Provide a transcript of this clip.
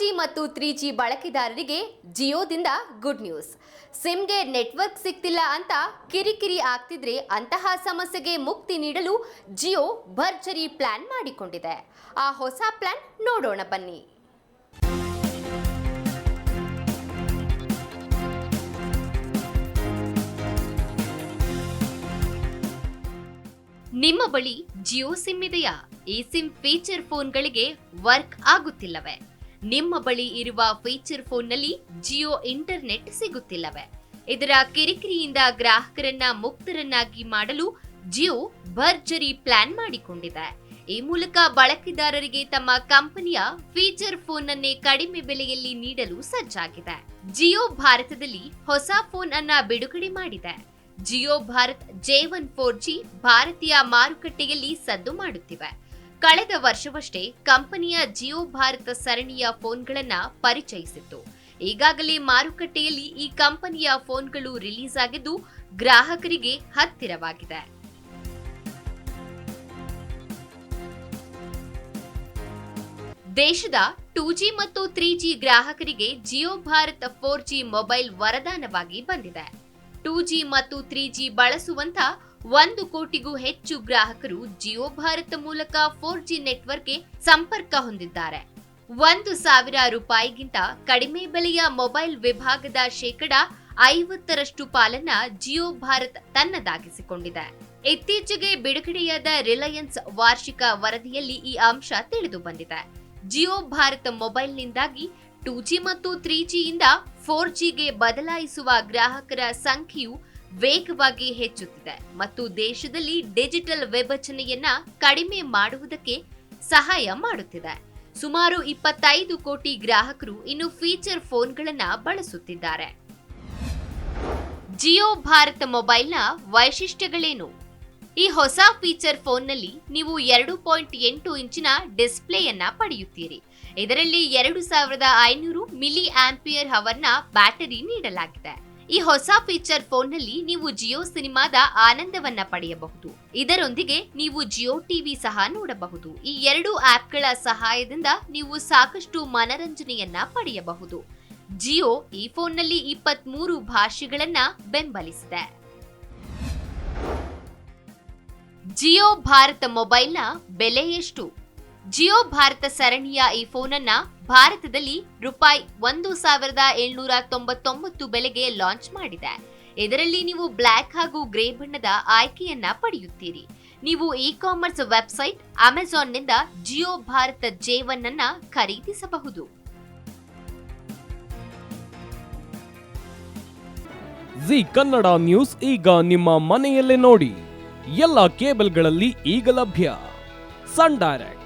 G ಮತ್ತು three G ಬಳಕೆದಾರರಿಗೆ ಜಿಯೋದಿಂದ ಗುಡ್ ನ್ಯೂಸ್. ಸಿಮ್ಗೆ ನೆಟ್ವರ್ಕ್ ಸಿಗ್ತಿಲ್ಲ ಅಂತ ಕಿರಿಕಿರಿ ಆಗ್ತಿದ್ರೆ ಅಂತಹ ಸಮಸ್ಯೆಗೆ ಮುಕ್ತಿ ನೀಡಲು ಜಿಯೋ ಭರ್ಜರಿ ಪ್ಲಾನ್ ಮಾಡಿಕೊಂಡಿದೆ. ಆ ಹೊಸ ಪ್ಲಾನ್ ನೋಡೋಣ ಬನ್ನಿ. ನಿಮ್ಮ ಬಳಿ ಜಿಯೋ ಸಿಮ್ ಇದೆಯಾ? ಈ ಸಿಮ್ ಫೀಚರ್ ಫೋನ್ಗಳಿಗೆ ವರ್ಕ್ ಆಗುತ್ತಿಲ್ಲವೇ? ನಿಮ್ಮ ಬಳಿ ಇರುವ ಫೀಚರ್ ಫೋನ್ನಲ್ಲಿ ಜಿಯೋ ಇಂಟರ್ನೆಟ್ ಸಿಗುತ್ತಿಲ್ಲವೆ? ಇದರ ಕಿರಿಕಿರಿಯಿಂದ ಗ್ರಾಹಕರನ್ನ ಮುಕ್ತರನ್ನಾಗಿ ಮಾಡಲು ಜಿಯೋ ಭರ್ಜರಿ ಪ್ಲಾನ್ ಮಾಡಿಕೊಂಡಿದೆ. ಈ ಮೂಲಕ ಬಳಕೆದಾರರಿಗೆ ತಮ್ಮ ಕಂಪನಿಯ ಫೀಚರ್ ಫೋನ್ ಅನ್ನೇ ಕಡಿಮೆ ಬೆಲೆಯಲ್ಲಿ ನೀಡಲು ಸಜ್ಜಾಗಿದೆ. ಜಿಯೋ ಭಾರತದಲ್ಲಿ ಹೊಸ ಫೋನ್ ಅನ್ನ ಬಿಡುಗಡೆ ಮಾಡಿದೆ. Jio Bharat J one four G ಭಾರತೀಯ ಮಾರುಕಟ್ಟೆಯಲ್ಲಿ ಸದ್ದು ಮಾಡುತ್ತಿವೆ. ಕಳೆದ ವರ್ಷವಷ್ಟೇ ಕಂಪನಿಯ ಜಿಯೋ ಭಾರತ ಸರಣಿಯ ಫೋನ್ಗಳನ್ನ ಪರಿಚಯಿಸಿತ್ತು. ಈಗಾಗಲೇ ಮಾರುಕಟ್ಟೆಯಲ್ಲಿ ಈ ಕಂಪನಿಯ ಫೋನ್ಗಳು ರಿಲೀಸ್ ಆಗಿದ್ದು, ಗ್ರಾಹಕರಿಗೆ ಹತ್ತಿರವಾಗಿದೆ. ದೇಶದ ಟೂ ಜಿ ಮತ್ತು ತ್ರೀ ಜಿ ಗ್ರಾಹಕರಿಗೆ Jio Bharat four G mobile ವರದಾನವಾಗಿ ಬಂದಿದೆ. ಟೂ ಜಿ ಮತ್ತು ತ್ರೀ ಜಿ ಬಳಸುವಂತ ಒಂದು ಕೋಟಿಗೂ ಹೆಚ್ಚು ಗ್ರಾಹಕರು ಜಿಯೋ ಭಾರತ ಮೂಲಕ ಫೋರ್ ಜಿ ನೆಟ್ವರ್ಕ್ಗೆ ಸಂಪರ್ಕ ಹೊಂದಿದ್ದಾರೆ. ಒಂದು ಸಾವಿರ ರೂಪಾಯಿಗಿಂತ ಕಡಿಮೆ ಬೆಲೆಯ ಮೊಬೈಲ್ ವಿಭಾಗದ ಶೇಕಡ ಐವತ್ತರಷ್ಟು ಪಾಲನ್ನ ಜಿಯೋ ಭಾರತ್ ತನ್ನದಾಗಿಸಿಕೊಂಡಿದೆ. ಇತ್ತೀಚೆಗೆ ಬಿಡುಗಡೆಯಾದ ರಿಲಯನ್ಸ್ ವಾರ್ಷಿಕ ವರದಿಯಲ್ಲಿ ಈ ಅಂಶ ತಿಳಿದು ಬಂದಿದೆ. ಜಿಯೋ ಭಾರತ್ ಮೊಬೈಲ್ನಿಂದಾಗಿ ಟೂ ಜಿ ಮತ್ತು ತ್ರೀ ಜಿಯಿಂದ ಫೋರ್ ಜಿಗೆ ಬದಲಾಯಿಸುವ ಗ್ರಾಹಕರ ಸಂಖ್ಯೆಯು ವೇಗವಾಗಿ ಹೆಚ್ಚುತ್ತಿದೆ ಮತ್ತು ದೇಶದಲ್ಲಿ ಡಿಜಿಟಲ್ ವಿಭಜನೆಯನ್ನ ಕಡಿಮೆ ಮಾಡುವುದಕ್ಕೆ ಸಹಾಯ ಮಾಡುತ್ತಿದೆ. ಸುಮಾರು ಇಪ್ಪತ್ತೈದು ಕೋಟಿ ಗ್ರಾಹಕರು ಇನ್ನು ಫೀಚರ್ ಫೋನ್ಗಳನ್ನ ಬಳಸುತ್ತಿದ್ದಾರೆ. ಜಿಯೋ ಭಾರತ್ ಮೊಬೈಲ್ನ ವೈಶಿಷ್ಟ್ಯಗಳೇನು? ಈ ಹೊಸ ಫೀಚರ್ ಫೋನ್ನಲ್ಲಿ ನೀವು ಎರಡು ಪಾಯಿಂಟ್ ಎಂಟು ಇಂಚಿನ ಡಿಸ್ಪ್ಲೇಯನ್ನ ಪಡೆಯುತ್ತೀರಿ. ಇದರಲ್ಲಿ ಎರಡು ಸಾವಿರದ ಐನೂರು ಮಿಲಿ ಆಂಪಿಯರ್ ಹವರ್ನ ಬ್ಯಾಟರಿ ನೀಡಲಾಗಿದೆ. ಈ ಹೊಸ ಫೀಚರ್ ಫೋನ್ನಲ್ಲಿ ನೀವು ಜಿಯೋ ಸಿನಿಮಾದ ಆನಂದವನ್ನ ಪಡೆಯಬಹುದು. ಇದರೊಂದಿಗೆ ನೀವು ಜಿಯೋ ಟಿವಿ ಸಹ ನೋಡಬಹುದು. ಈ ಎರಡು ಆಪ್ಗಳ ಸಹಾಯದಿಂದ ನೀವು ಸಾಕಷ್ಟು ಮನರಂಜನೆಯನ್ನ ಪಡೆಯಬಹುದು. ಜಿಯೋ ಈ ಫೋನ್ನಲ್ಲಿ ಇಪ್ಪತ್ಮೂರು ಭಾಷೆಗಳನ್ನ ಬೆಂಬಲಿಸಿದೆ. ಜಿಯೋ ಭಾರತ ಮೊಬೈಲ್ನ ಬೆಲೆ ಎಷ್ಟು? ಜಿಯೋ ಭಾರತ ಸರಣಿಯ ಈ ಫೋನನ್ನ ಭಾರತದಲ್ಲಿ ರೂಪಾಯಿ ಒಂದು ಸಾವಿರದ ಏಳ್ನೂರ ತೊಂಬತ್ತೊಂಬತ್ತು ಬೆಲೆಗೆ ಲಾಂಚ್ ಮಾಡಿದೆ. ಇದರಲ್ಲಿ ನೀವು ಬ್ಲ್ಯಾಕ್ ಹಾಗೂ ಗ್ರೇ ಬಣ್ಣದ ಆಯ್ಕೆಯನ್ನ ಪಡೆಯುತ್ತೀರಿ. ನೀವು ಇ ಕಾಮರ್ಸ್ ವೆಬ್ಸೈಟ್ ಅಮೆಜಾನ್ನಿಂದ ಜಿಯೋ ಭಾರತ ಜೆ ಒನ್ ಅನ್ನ ಖರೀದಿಸಬಹುದು. ಜಿ ಕನ್ನಡ ನ್ಯೂಸ್ ಈಗ ನಿಮ್ಮ ಮನೆಯಲ್ಲೇ ನೋಡಿ. ಎಲ್ಲ ಕೇಬಲ್ಗಳಲ್ಲಿ ಈಗ ಲಭ್ಯ. Sun Direct.